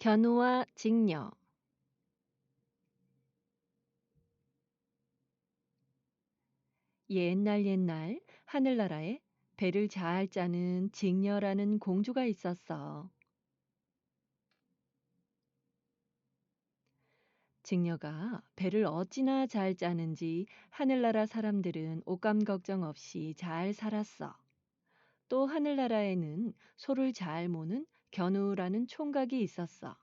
견우와 직녀 옛날 옛날 하늘나라에 배를 잘 짜는 직녀라는 공주가 있었어. 직녀가 배를 어찌나 잘 짜는지 하늘나라 사람들은 옷감 걱정 없이 잘 살았어. 또 하늘나라에는 소를 잘 모는 견우라는 총각이 있었어.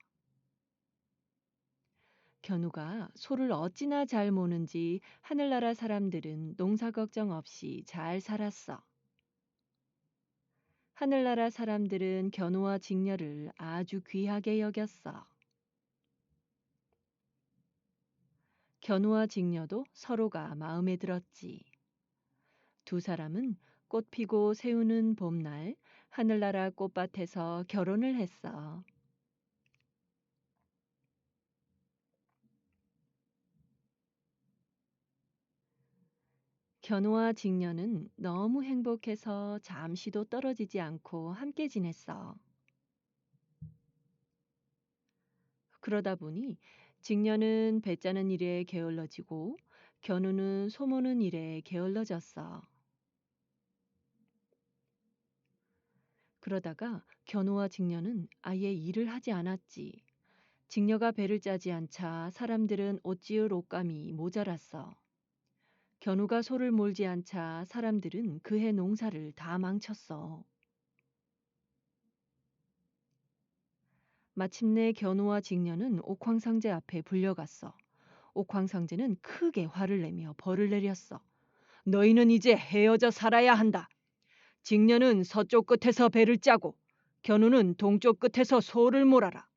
견우가 소를 어찌나 잘 모는지 하늘나라 사람들은 농사 걱정 없이 잘 살았어. 하늘나라 사람들은 견우와 직녀를 아주 귀하게 여겼어. 견우와 직녀도 서로가 마음에 들었지. 두 사람은 꽃 피고 새우는 봄날 하늘나라 꽃밭에서 결혼을 했어. 견우와 직녀는 너무 행복해서 잠시도 떨어지지 않고 함께 지냈어. 그러다 보니 직녀는 배 짜는 일에 게을러지고 견우는 소모는 일에 게을러졌어. 그러다가 견우와 직녀는 아예 일을 하지 않았지. 직녀가 배를 짜지 않자 사람들은 옷 지을 옷감이 모자랐어. 견우가 소를 몰지 않자 사람들은 그해 농사를 다 망쳤어. 마침내 견우와 직녀는 옥황상제 앞에 불려갔어. 옥황상제는 크게 화를 내며 벌을 내렸어. 너희는 이제 헤어져 살아야 한다. 직녀는 서쪽 끝에서 배를 짜고 견우는 동쪽 끝에서 소를 몰아라.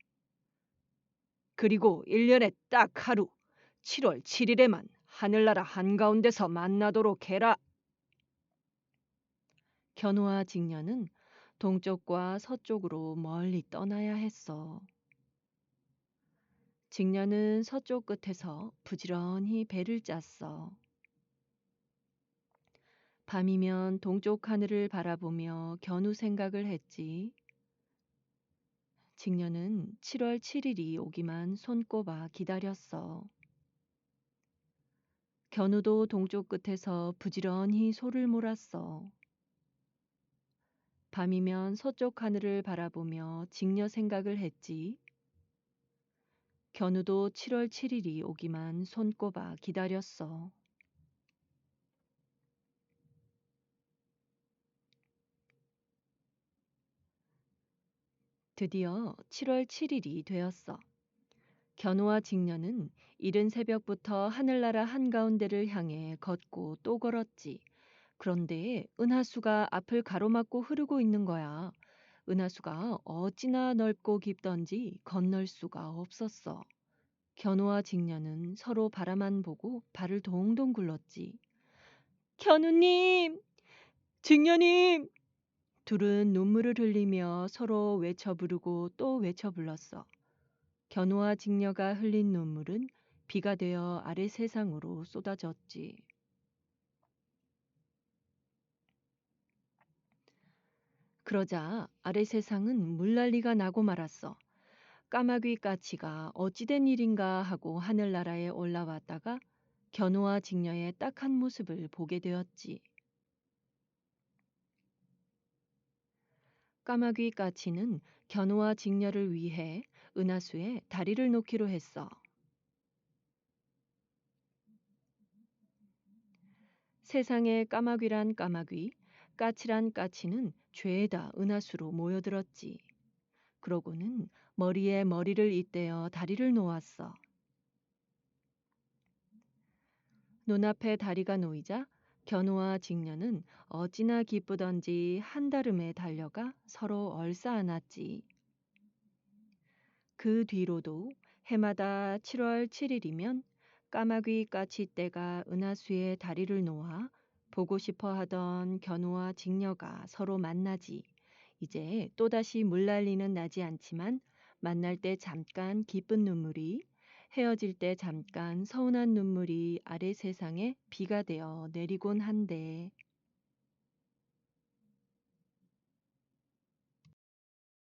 그리고 1년에 딱 하루 7월 7일에만 하늘나라 한가운데서 만나도록 해라. 견우와 직녀는 동쪽과 서쪽으로 멀리 떠나야 했어. 직녀는 서쪽 끝에서 부지런히 배를 짰어. 밤이면 동쪽 하늘을 바라보며 견우 생각을 했지. 직녀는 7월 7일이 오기만 손꼽아 기다렸어. 견우도 동쪽 끝에서 부지런히 소를 몰았어. 밤이면 서쪽 하늘을 바라보며 직녀 생각을 했지. 견우도 7월 7일이 오기만 손꼽아 기다렸어. 드디어 7월 7일이 되었어. 견우와 직녀는 이른 새벽부터 하늘나라 한가운데를 향해 걷고 또 걸었지. 그런데 은하수가 앞을 가로막고 흐르고 있는 거야. 은하수가 어찌나 넓고 깊던지 건널 수가 없었어. 견우와 직녀는 서로 바라만 보고 발을 동동 굴렀지. 견우님! 직녀님! 둘은 눈물을 흘리며 서로 외쳐 부르고 또 외쳐 불렀어. 견우와 직녀가 흘린 눈물은 비가 되어 아래 세상으로 쏟아졌지. 그러자 아래 세상은 물난리가 나고 말았어. 까마귀 까치가 어찌된 일인가 하고 하늘나라에 올라왔다가 견우와 직녀의 딱한 모습을 보게 되었지. 까마귀 까치는 견우와 직녀를 위해 은하수에 다리를 놓기로 했어. 세상에 까마귀란 까마귀, 까치란 까치는 죄다 은하수로 모여들었지. 그러고는 머리에 머리를 잇대어 다리를 놓았어. 눈앞에 다리가 놓이자 견우와 직녀는 어찌나 기쁘던지 한다름에 달려가 서로 얼싸안았지. 그 뒤로도 해마다 7월 7일이면 까마귀 까치떼가 은하수에 다리를 놓아 보고 싶어 하던 견우와 직녀가 서로 만나지. 이제 또다시 물난리는 나지 않지만 만날 때 잠깐 기쁜 눈물이 헤어질 때 잠깐 서운한 눈물이 아래 세상에 비가 되어 내리곤 한데